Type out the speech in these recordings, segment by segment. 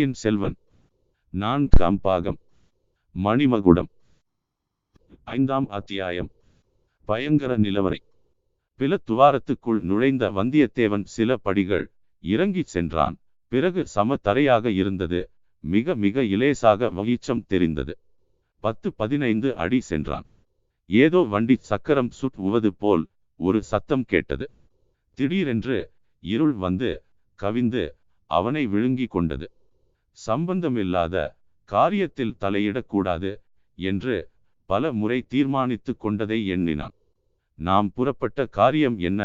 பொன்னியின் செல்வன். நான்காம் பாகம் மணிமகுடம். ஐந்தாம் அத்தியாயம். பயங்கர நிலவரை. பில துவாரத்துக்குள் நுழைந்த வந்தியத்தேவன் சில படிகள் இறங்கிச் சென்றான். பிறகு சம தரையாக இருந்தது. மிக மிக இலேசாக வகிச்சம் தெரிந்தது. பத்து பதினைந்து அடி சென்றான். ஏதோ வண்டி சக்கரம் சுட்டுவது போல் ஒரு சத்தம் கேட்டது. திடீரென்று இருள் வந்து கவிந்து அவனை விழுங்கி கொண்டது. சம்பந்தமில்லாத காரியத்தில் தலையிடக்கூடாது என்று பல முறை தீர்மானித்து கொண்டதை எண்ணினான். நாம் புறப்பட்ட காரியம் என்ன?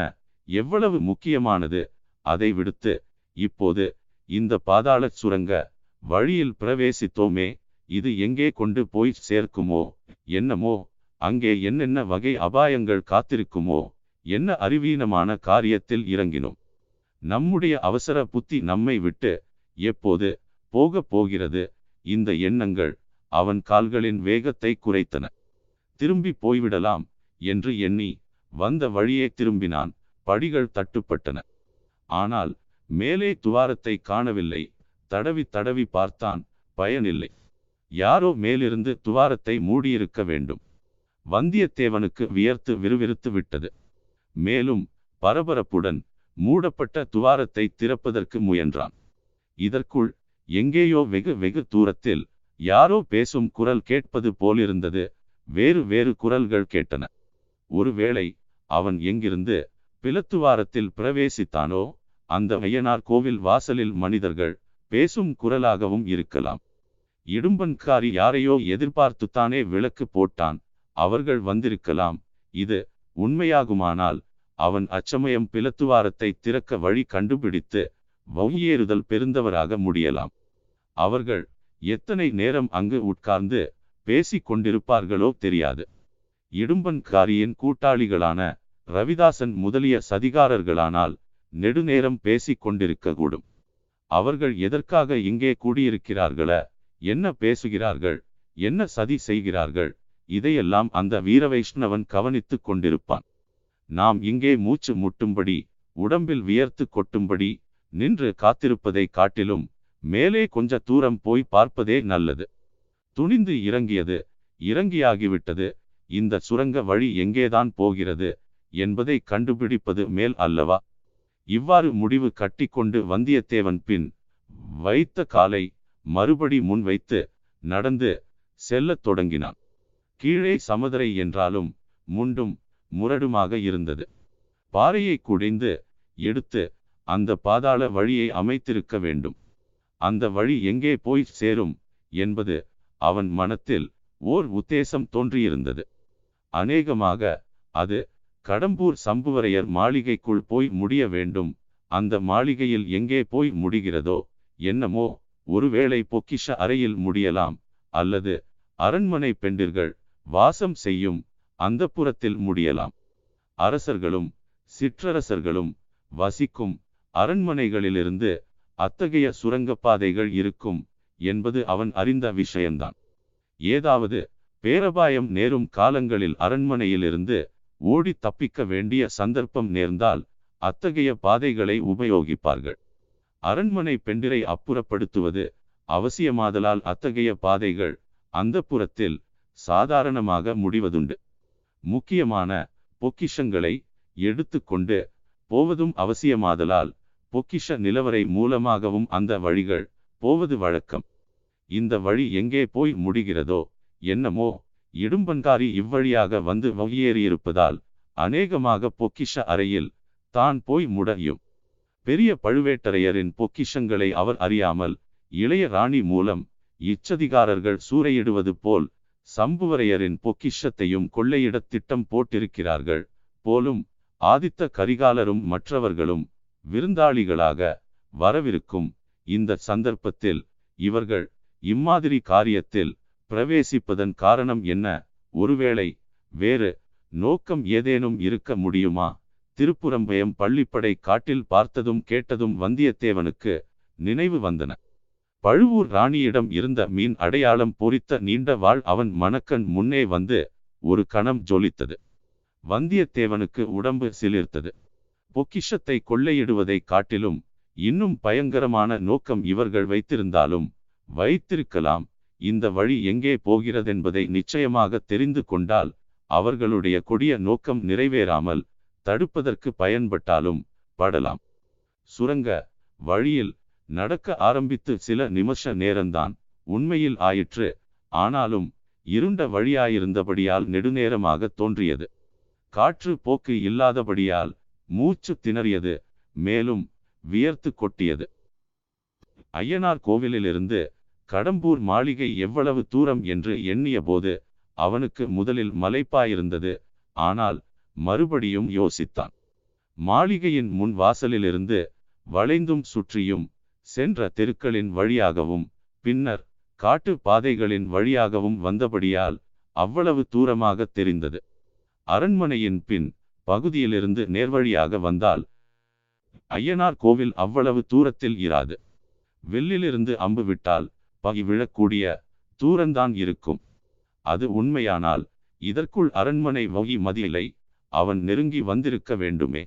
எவ்வளவு முக்கியமானது? அதை விடுத்து இப்போது இந்த பாதாளச் சுரங்க வழியில் பிரவேசித்தோமே இது எங்கே கொண்டு போய் சேர்க்குமோ என்னமோ அங்கே என்னென்ன வகை அபாயங்கள் காத்திருக்குமோ என்ன அறிவீனமான காரியத்தில் இறங்கினோம். நம்முடைய அவசர புத்தி நம்மை விட்டு எப்போது போகப் போகிறது. இந்த எண்ணங்கள் அவன் கால்களின் வேகத்தை குறைத்தன. திரும்பி போய்விடலாம் என்று எண்ணி வந்த வழியே திரும்பினான். படிகள் தட்டுப்பட்டன. ஆனால் மேலே துவாரத்தை காணவில்லை. தடவி தடவி பார்த்தான். பயனில்லை. யாரோ மேலிருந்து துவாரத்தை மூடியிருக்க வேண்டும். வந்தியத்தேவனுக்கு வியர்த்து விறுவிறுத்து விட்டது. மேலும் பரபரப்புடன் மூடப்பட்ட துவாரத்தை திறப்பதற்கு முயன்றான். இதற்குள் எங்கேயோ வெகு வெகு தூரத்தில் யாரோ பேசும் குரல் கேட்பது போலிருந்தது. வேறு வேறு குரல்கள் கேட்டன. ஒருவேளை அவன் எங்கிருந்து பிலத்துவாரத்தில் பிரவேசித்தானோ அந்த ஐயனார் கோவில் வாசலில் மனிதர்கள் பேசும் குரலாகவும் இருக்கலாம். இடும்பன்காரி யாரையோ எதிர்பார்த்துத்தானே விளக்கு போட்டான். அவர்கள் வந்திருக்கலாம். இது உண்மையாகுமானால் அவன் அச்சமயம் பிலத்துவாரத்தை திறக்க வழி கண்டுபிடித்து வௌயேறுதல் பெருந்தவராக முடியலாம். அவர்கள் எத்தனை நேரம் அங்கு உட்கார்ந்து பேசிக் கொண்டிருப்பார்களோ தெரியாது. இடும்பன்காரியின் கூட்டாளிகளான ரவிதாசன் முதலிய சதிகாரர்களானால் நெடுநேரம் பேசிக் கொண்டிருக்கக்கூடும் அவர்கள் எதற்காக இங்கே கூடியிருக்கிறார்கள என்ன பேசுகிறார்கள் என்ன சதி செய்கிறார்கள் இதையெல்லாம் அந்த வீரவைஷ்ணவன் கவனித்துக் கொண்டிருப்பான். நாம் இங்கே மூச்சு முட்டும்படி உடம்பில் வியர்த்து கொட்டும்படி நின்று காத்திருப்பதை காட்டிலும் மேலே கொஞ்ச தூரம் போய் பார்ப்பதே நல்லது. துணிந்து இறங்கியது. இறங்கியாகிவிட்டது. இந்த சுரங்க வழி எங்கேதான் போகிறது என்பதை கண்டுபிடிப்பது மேல் அல்லவா? இவ்வாறு முடிவு கட்டிக்கொண்டு வந்தியத்தேவன் பின் வைத்த காலை மறுபடி முன் வைத்து நடந்து செல்லத் தொடங்கினான். கீழே சமதரை என்றாலும் முண்டும் முரடுமாக இருந்தது. பாறையை குடைந்து எடுத்து அந்த பாதாள வழியை அமைத்திருக்க வேண்டும். அந்த வழி எங்கே போய் சேரும் என்பது அவன் மனத்தில் ஓர் உத்தேசம் தோன்றியிருந்தது. அநேகமாக அது கடம்பூர் சம்புவரையர் மாளிகைக்குள் போய் முடிய வேண்டும். அந்த மாளிகையில் எங்கே போய் முடிகிறதோ என்னமோ ஒருவேளை பொக்கிஷ அறையில் முடியலாம் அல்லது அரண்மனை பெண்டிர்கள் வாசம் செய்யும் அந்த புறத்தில் முடியலாம். அரசர்களும் சிற்றரசர்களும் வசிக்கும் அரண்மனைகளிலிருந்து அத்தகைய சுரங்கப்பாதைகள் இருக்கும் என்பது அவன் அறிந்த விஷயம்தான் ஏதாவது பேரபாயம் நேரும் காலங்களில் அரண்மனையிலிருந்து ஓடி தப்பிக்க வேண்டிய சந்தர்ப்பம் நேர்ந்தால் அத்தகைய பாதைகளை உபயோகிப்பார்கள். அரண்மனை பெண்டிரை அப்புறப்படுத்துவது அவசியமாதலால் அத்தகைய பாதைகள் அந்த புறத்தில் சாதாரணமாக முடிவதுண்டு. முக்கியமான பொக்கிஷங்களை எடுத்துக்கொண்டு போவதும் அவசியமாதலால் பொக்கிஷ நிலவரை மூலமாகவும் அந்த வழிகள் போவது வழக்கம். இந்த வழி எங்கே போய் முடிகிறதோ என்னமோ இடும்பன்காரி இவ்வழியாக வந்து வகியேறியிருப்பதால் அநேகமாக பொக்கிஷ அறையில் தான் போய் முடையும். பெரிய பழுவேட்டரையரின் பொக்கிஷங்களை அவர் அறியாமல் இளைய ராணி மூலம் இச்சதிகாரர்கள் சூறையிடுவது போல் சம்புவரையரின் பொக்கிஷத்தையும் கொள்ளையிடத் திட்டம் போட்டிருக்கிறார்கள் போலும் ஆதித்த கரிகாலரும் மற்றவர்களும் விருந்தாளிகளாக வரவிருக்கும் இந்த சந்தர்ப்பத்தில் இவர்கள் இம்மாதிரி காரியத்தில் பிரவேசிப்பதன் காரணம் என்ன? ஒருவேளை வேறு நோக்கம் ஏதேனும் இருக்க முடியுமா? திருப்புறம்பயம் பள்ளிப்படை காட்டில் பார்த்ததும் கேட்டதும் வந்தியத்தேவனுக்கு நினைவு வந்தன. பழுவூர் ராணியிடம் இருந்த மீன் அடையாளம் பொறித்த நீண்ட வாழ் அவன் மணக்கண் முன்னே வந்து ஒரு கணம் ஜொலித்தது. வந்தியத்தேவனுக்கு உடம்பு சிலிர்த்தது. பொக்கிஷத்தை கொள்ளையிடுவதை காட்டிலும் இன்னும் பயங்கரமான நோக்கம் இவர்கள் வைத்திருந்தாலும் வைத்திருக்கலாம். இந்த வழி எங்கே போகிறதென்பதை நிச்சயமாக தெரிந்து கொண்டால் அவர்களுடைய கொடிய நோக்கம் நிறைவேறாமல் தடுப்பதற்கு பயன்பட்டாலும் படலாம். சுரங்க வழியில் நடக்க ஆரம்பித்து சில நிமிஷ நேரம்தான் உண்மையில் ஆயிற்று. ஆனாலும் இருண்ட வழியாயிருந்தபடியால் நெடுநேரமாக தோன்றியது. காற்று போக்கு இல்லாதபடியால் மூச்சு திணறியது மேலும் வியர்த்து கொட்டியது. ஐயனார் கோவிலிலிருந்து கடம்பூர் மாளிகை எவ்வளவு தூரம் என்று எண்ணிய போது அவனுக்கு முதலில் மலைப்பாயிருந்தது ஆனால் மறுபடியும் யோசித்தான். மாளிகையின் முன் வாசலிலிருந்து வளைந்தும் சுற்றியும் சென்ற தெருக்களின் வழியாகவும் பின்னர் காட்டு பாதைகளின் வழியாகவும் வந்தபடியால் அவ்வளவு தூரமாக தெரிந்தது. அரண்மனையின் பின் பகுதியிலிருந்து நேர்வழியாக வந்தால் ஐயனார் கோவில் அவ்வளவு தூரத்தில் இராது. வெள்ளிலிருந்து அம்பு விட்டால் பகி விழக்கூடிய தூரந்தான் இருக்கும். அது உண்மையானால் இதற்குள் அரண்மனை வகி மதியிலை அவன் நெருங்கி வந்திருக்க வேண்டுமே.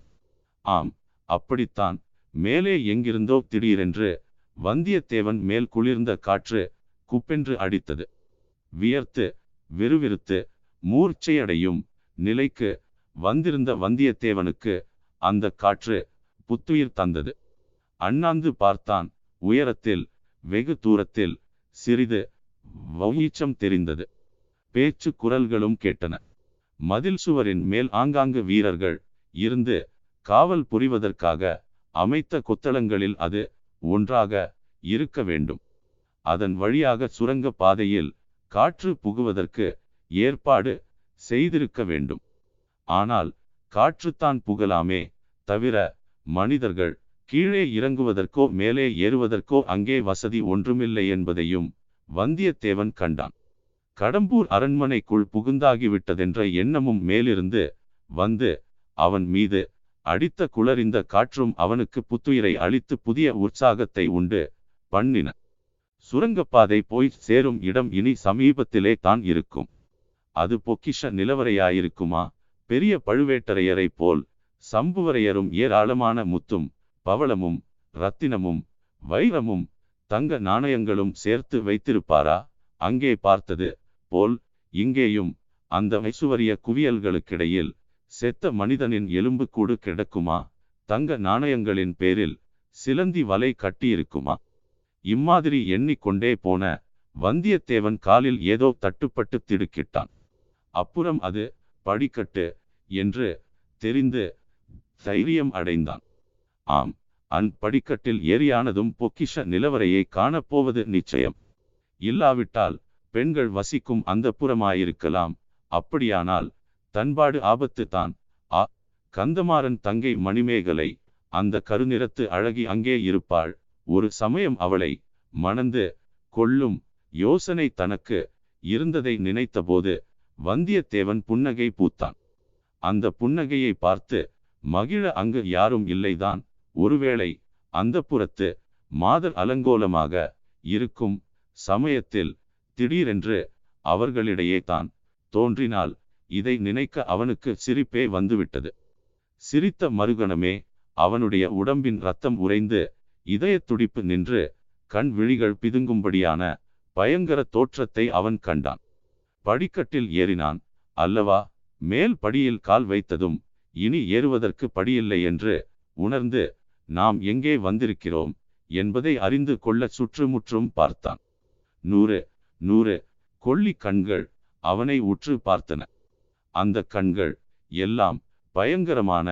ஆம் அப்படித்தான். மேலே எங்கிருந்தோ திடீரென்று வந்தியத்தேவன் மேல் குளிர்ந்த காற்று குப்பென்று அடித்தது. வியர்த்து விறுவிறுத்து மூர்ச்சையடையும் நிலைக்கு வந்திருந்த வந்தியத்தேவனுக்கு அந்த காற்று புத்துயிர் தந்தது. அண்ணாந்து பார்த்தான். உயரத்தில் வெகு தூரத்தில் சிறிது வௌயீச்சம் தெரிந்தது. பேச்சு குரல்களும் கேட்டன. மதில் சுவரின் மேல் ஆங்காங்கு வீரர்கள் இருந்து காவல் புரிவதற்காக அமைத்த கொத்தளங்களில் அது ஒன்றாக இருக்க வேண்டும். அதன் வழியாக சுரங்க பாதையில் காற்று புகுவதற்கு ஏற்பாடு செய்திருக்க வேண்டும். ஆனால் காற்றுத்தான் புகலாமே தவிர மனிதர்கள் கீழே இறங்குவதற்கோ மேலே ஏறுவதற்கோ அங்கே வசதி ஒன்றுமில்லை என்பதையும் வந்தியத்தேவன் கண்டான். கடம்பூர் அரண்மனைக்குள் புகுந்தாகிவிட்டதென்ற எண்ணமும் மேலிருந்து வந்து அவன் மீது அடித்த குளறிந்த காற்றும் அவனுக்கு புத்துயிரை அளித்து புதிய உற்சாகத்தை உண்டு பண்ணின. சுரங்கப்பாதை போய் சேரும் இடம் இனி சமீபத்திலே தான் இருக்கும். அது பொக்கிஷ நிலவரையாயிருக்குமா? பெரிய பழுவேட்டரையரைப் போல் சம்புவரையரும் ஏராளமான முத்தும் பவளமும் இரத்தினமும் வைரமும் தங்க நாணயங்களும் சேர்த்து வைத்திருப்பாரா? அங்கே பார்த்தது போல் இங்கேயும் அந்த ஐசுவரிய குவியல்களுக்கிடையில் செத்த மனிதனின் எலும்பு கூடு கிடக்குமா? தங்க நாணயங்களின் பேரில் சிலந்தி வலை கட்டியிருக்குமா? இம்மாதிரி எண்ணிக்கொண்டே போன வந்தியத்தேவன் காலில் ஏதோ தட்டுப்பட்டு திடுக்கிட்டான். அப்புறம் அது படிக்கட்டு என்று தெரிந்து தைரியம் அடைந்தான். ஆம் அன் படிக்கட்டில் ஏறியானதும் பொக்கிஷ நிலவரையை காணப்போவது நிச்சயம். இல்லாவிட்டால் பெண்கள் வசிக்கும் அந்த புறமாயிருக்கலாம். அப்படியானால் தன்பாடு ஆபத்து தான். ஆ கந்தமாறன் தங்கை மணிமேகலை அந்த கருநிறத்து அழகி அங்கே இருப்பாள். ஒரு சமயம் அவளை மணந்து கொள்ளும் யோசனை தனக்கு இருந்ததை நினைத்தபோது வந்தியத்தேவன் புன்னகை பூத்தான். அந்த புன்னகையை பார்த்து மகிழ அங்கு யாரும் இல்லைதான். ஒருவேளை அந்த புறத்து மாதர் அலங்கோலமாக இருக்கும் சமயத்தில் திடீரென்று அவர்களிடையே தான் தோன்றினால் இதை நினைக்க அவனுக்கு சிரிப்பே வந்துவிட்டது. சிரித்த மறுகணமே அவனுடைய உடம்பின் ரத்தம் உறைந்து இதய துடிப்பு நின்று கண் விழிகள் பிதுங்கும்படியான பயங்கர தோற்றத்தை அவன் கண்டான். படிக்கட்டில் ஏறினான். அல்லவா? மேல் படியில் கால் வைத்ததும் இனி ஏறுவதற்கு படியில்லை என்று உணர்ந்து நாம் எங்கே வந்திருக்கிறோம் என்பதை அறிந்து கொள்ள சுற்றுமுற்றும் பார்த்தான். நூறு நூறு கொள்ளி கண்கள் அவனை உற்று பார்த்தன. அந்த கண்கள் எல்லாம் பயங்கரமான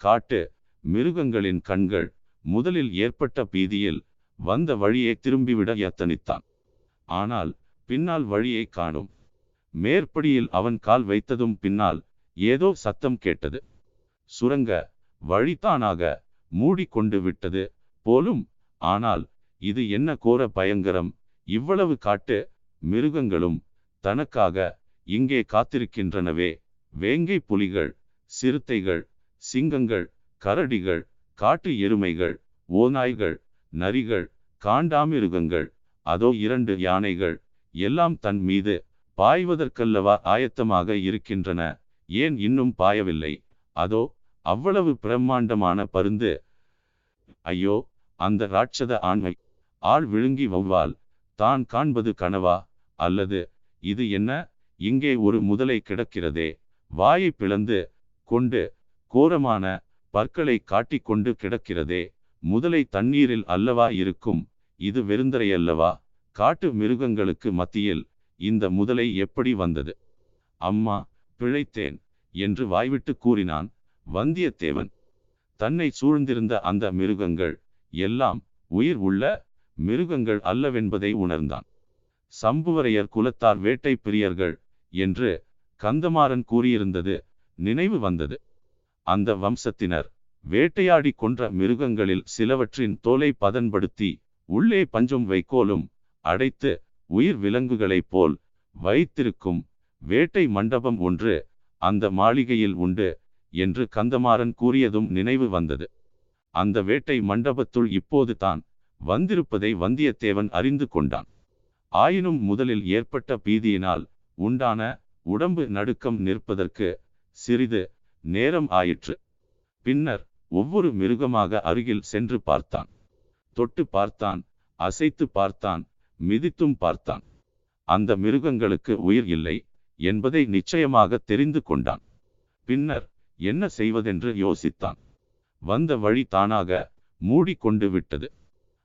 காட்டு மிருகங்களின் கண்கள் முதலில் ஏற்பட்ட பீதியில் வந்த வழியை திரும்பிவிட யத்தனித்தான். ஆனால் பின்னால் வழியை காணும் மேற்படியில் அவன் கால் வைத்ததும் பின்னால் ஏதோ சத்தம் கேட்டது. சுரங்க வழித்தானாக மூடிக்கொண்டு விட்டது போலும் ஆனால் இது என்ன கோர பயங்கரம்? இவ்வளவு காட்டு மிருகங்களும் தனக்காக இங்கே காத்திருக்கின்றனவே. வேங்கை புலிகள் சிறுத்தைகள் சிங்கங்கள் கரடிகள் காட்டு எருமைகள் ஓநாய்கள் நரிகள் காண்டாமிருகங்கள் அதோ இரண்டு யானைகள் எல்லாம் தன் மீது பாய்வதற்கல்லவா ஆயத்தமாக இருக்கின்றன. ஏன் இன்னும் பாயவில்லை? அதோ அவ்வளவு பிரம்மாண்டமான பருந்து. ஐயோ அந்த ராட்சத ஆண்மை. ஆள் விழுங்கி வௌவால். தான் காண்பது கனவா? அல்லது இது என்ன? இங்கே ஒரு முதலை கிடக்கிறதே. வாயை பிளந்து கொண்டு கோரமான பற்களை காட்டிக்கொண்டு கிடக்கிறதே. முதலை தண்ணீரில் அல்லவா இருக்கும்? இது வெறுந்தரையல்லவா? காட்டு மிருகங்களுக்கு மத்தியில் இந்த முதலை எப்படி வந்தது? அம்மா பிழைத்தேன் என்று வாய்விட்டு கூறினான் வந்தியத்தேவன். தன்னை சூழ்ந்திருந்த அந்த மிருகங்கள் எல்லாம் உயிர் உள்ள மிருகங்கள் அல்லவென்பதை உணர்ந்தான். சம்புவரையர் குலத்தார் வேட்டை பிரியர்கள் என்று கந்தமாறன் கூறியிருந்தது நினைவு வந்தது. அந்த வம்சத்தினர் வேட்டையாடி கொன்ற மிருகங்களில் சிலவற்றின் தோலை பதன்படுத்தி உள்ளே பஞ்சும் வைக்கோலும் அடைத்து உயிர் விலங்குகளைப் போல் வைத்திருக்கும் வேட்டை மண்டபம் ஒன்று அந்த மாளிகையில் உண்டு என்று கந்தமாறன் கூறியதும் நினைவு வந்தது. அந்த வேட்டை மண்டபத்துள் இப்போது தான் வந்திருப்பதை வந்தியத்தேவன் அறிந்து கொண்டான். ஆயினும் முதலில் ஏற்பட்ட பீதியினால் உண்டான உடம்பு நடுக்கம் நிற்பதற்கு சிறிது நேரம் ஆயிற்று. பின்னர் ஒவ்வொரு மிருகமாக அருகில் சென்று பார்த்தான். தொட்டு பார்த்தான் அசைத்து பார்த்தான் மிதித்தும் பார்த்தான். அந்த மிருகங்களுக்கு உயிர் இல்லை என்பதை நிச்சயமாக தெரிந்து கொண்டான். பின்னர் என்ன செய்வதென்று யோசித்தான். வந்த வழி தானாக மூடிக்கொண்டு விட்டது.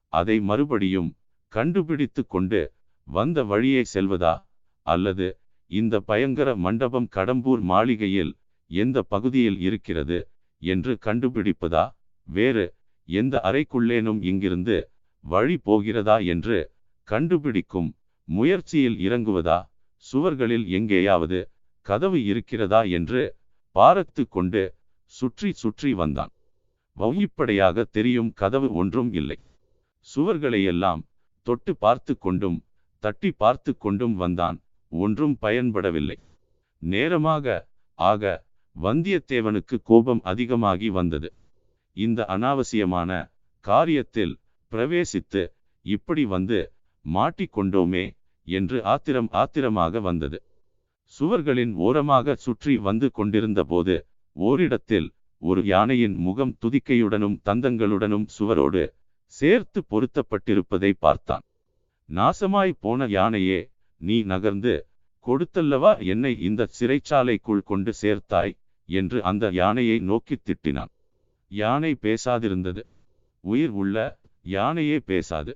அதை மறுபடியும் கண்டுபிடித்து கொண்டு வந்த வழியே செல்வதா? அல்லது இந்த பயங்கர மண்டபம் கடம்பூர் மாளிகையில் எந்த பகுதியில் இருக்கிறது என்று கண்டுபிடிப்பதா? வேறு எந்த அறைக்குள்ளேனும் இங்கிருந்து வழி போகிறதா? என்று கண்டுபிடிக்கும் முயற்சியில் இறங்குவதா? சுவர்களில் எங்கேயாவது கதவு இருக்கிறதா? என்று பார்த்து கொண்டு சுற்றி சுற்றி வந்தான். வௌயிப்படையாக தெரியும் கதவு ஒன்றும் இல்லை. சுவர்களையெல்லாம் தொட்டு பார்த்து கொண்டும் தட்டி பார்த்து கொண்டும் வந்தான். ஒன்றும் பயன்படவில்லை. நேரமாக ஆக வந்தியத்தேவனுக்கு கோபம் அதிகமாகி வந்தது. இந்த அனாவசியமான காரியத்தில் பிரவேசித்து இப்படி வந்து மாட்டிக்கொண்டோமே என்று ஆத்திரம் ஆத்திரமாக வந்தது. சுவர்களின் ஓரமாக சுற்றி வந்து கொண்டிருந்த போது ஓரிடத்தில் ஒரு யானையின் முகம் துதிக்கையுடனும் தந்தங்களுடனும் சுவரோடு சேர்த்து பொருத்தப்பட்டிருப்பதை பார்த்தான். நாசமாய் போன யானையே நீ நகர்ந்து கொடுத்தல்லவா என்னை இந்த சிறைச்சாலைக்குள் கொண்டு சேர்த்தாய் என்று அந்த யானையை நோக்கி திட்டினான். யானை பேசாதிருந்தது. உயிர் உள்ள யானையே பேசாது.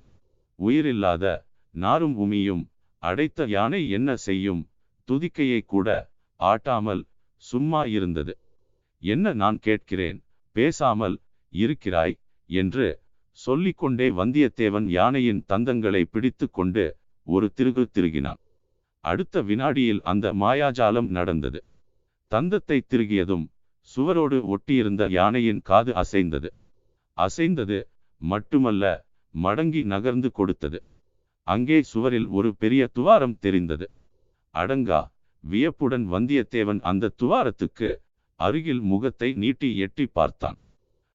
உயிரில்லாத நாரும் உமியும் அடைத்த யானை என்ன செய்யும்? துதிக்கையை கூட ஆட்டாமல் சும்மா இருந்தது. என்ன நான் கேட்கிறேன்? பேசாமல் இருக்கிறாய் என்று சொல்லிக்கொண்டே வந்தியத்தேவன் யானையின் தந்தங்களை பிடித்து கொண்டு ஒரு திருகு திருகினான். அடுத்த வினாடியில் அந்த மாயாஜாலம் நடந்தது. தந்தத்தை திருகியதும் சுவரோடு ஒட்டியிருந்த யானையின் காது அசைந்தது. அசைந்தது மட்டுமல்ல மடங்கி நகர்ந்து கொடுத்தது. அங்கே சுவரில் ஒரு பெரிய துவாரம் தெரிந்தது. அடங்கா வியப்புடன் வந்தியத்தேவன் அந்த துவாரத்துக்கு அருகில் முகத்தை நீட்டி எட்டி பார்த்தான்.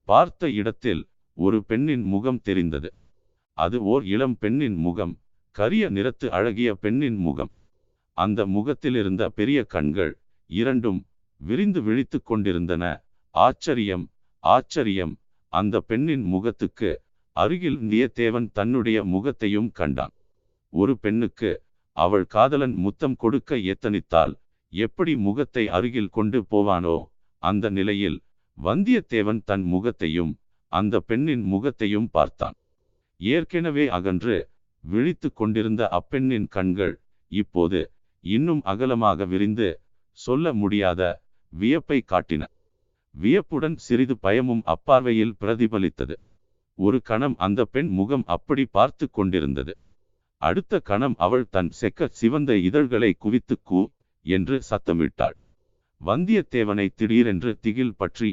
பார்த்த இடத்தில் ஒரு பெண்ணின் முகம் தெரிந்தது. அது ஓர் இளம் பெண்ணின் முகம் கரிய நிறத்து அழகிய பெண்ணின் முகம். அந்த முகத்திலிருந்த பெரிய கண்கள் இரண்டும் விரிந்து விழித்து கொண்டிருந்தன. ஆச்சரியம் ஆச்சரியம் அந்த பெண்ணின் முகத்துக்கு அருகில் நியத்தேவன் தன்னுடைய முகத்தையும் கண்டான். ஒரு பெண்ணுக்கு அவள் காதலன் முத்தம் கொடுக்க எத்தனித்தால் எப்படி முகத்தை அருகில் கொண்டு போவானோ அந்த நிலையில் வந்தியத்தேவன் தன் முகத்தையும் அந்த பெண்ணின் முகத்தையும் பார்த்தான். ஏற்கனவே அகன்று விழித்து கொண்டிருந்த அப்பெண்ணின் கண்கள் இப்போது இன்னும் அகலமாக விரிந்து சொல்ல முடியாத வியப்பை காட்டின. வியப்புடன் சிறிது பயமும் அப்பார்வையில் பிரதிபலித்தது. ஒரு கணம் அந்த பெண் முகம் அப்படி பார்த்து கொண்டிருந்தது. அடுத்த கணம் அவள் தன் செக்க சிவந்த இதழ்களை குவித்து கூ என்று சத்தமிட்டாள். வந்தியத்தேவனை திடீரென்று திகில் பற்றி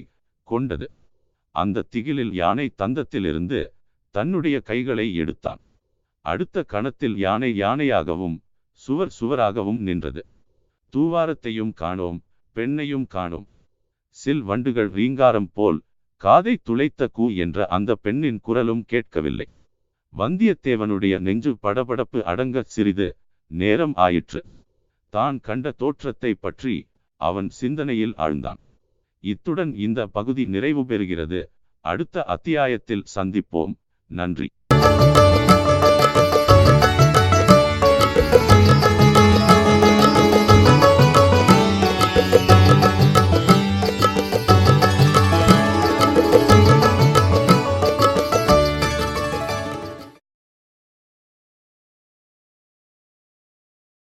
கொண்டது. அந்த திகிலில் யானை தந்தத்திலிருந்து தன்னுடைய கைகளை எடுத்தான். அடுத்த கணத்தில் யானை யானையாகவும் சுவர் சுவராகவும் நின்றது. தூவாரத்தையும் காணோம் பெண்ணையும் காணோம். சில் வண்டுகள் ரீங்காரம் போல் காதை துளைத்த கூ என்ற அந்த பெண்ணின் குரலும் கேட்கவில்லை. வந்தியத்தேவனுடைய நெஞ்சு படபடப்பு அடங்க சிறிது நேரம் ஆயிற்று. தான் கண்ட தோற்றத்தை பற்றி அவன் சிந்தனையில் ஆழ்ந்தான். இத்துடன் இந்த பகுதி நிறைவு பெறுகிறது. அடுத்த அத்தியாயத்தில் சந்திப்போம். நன்றி.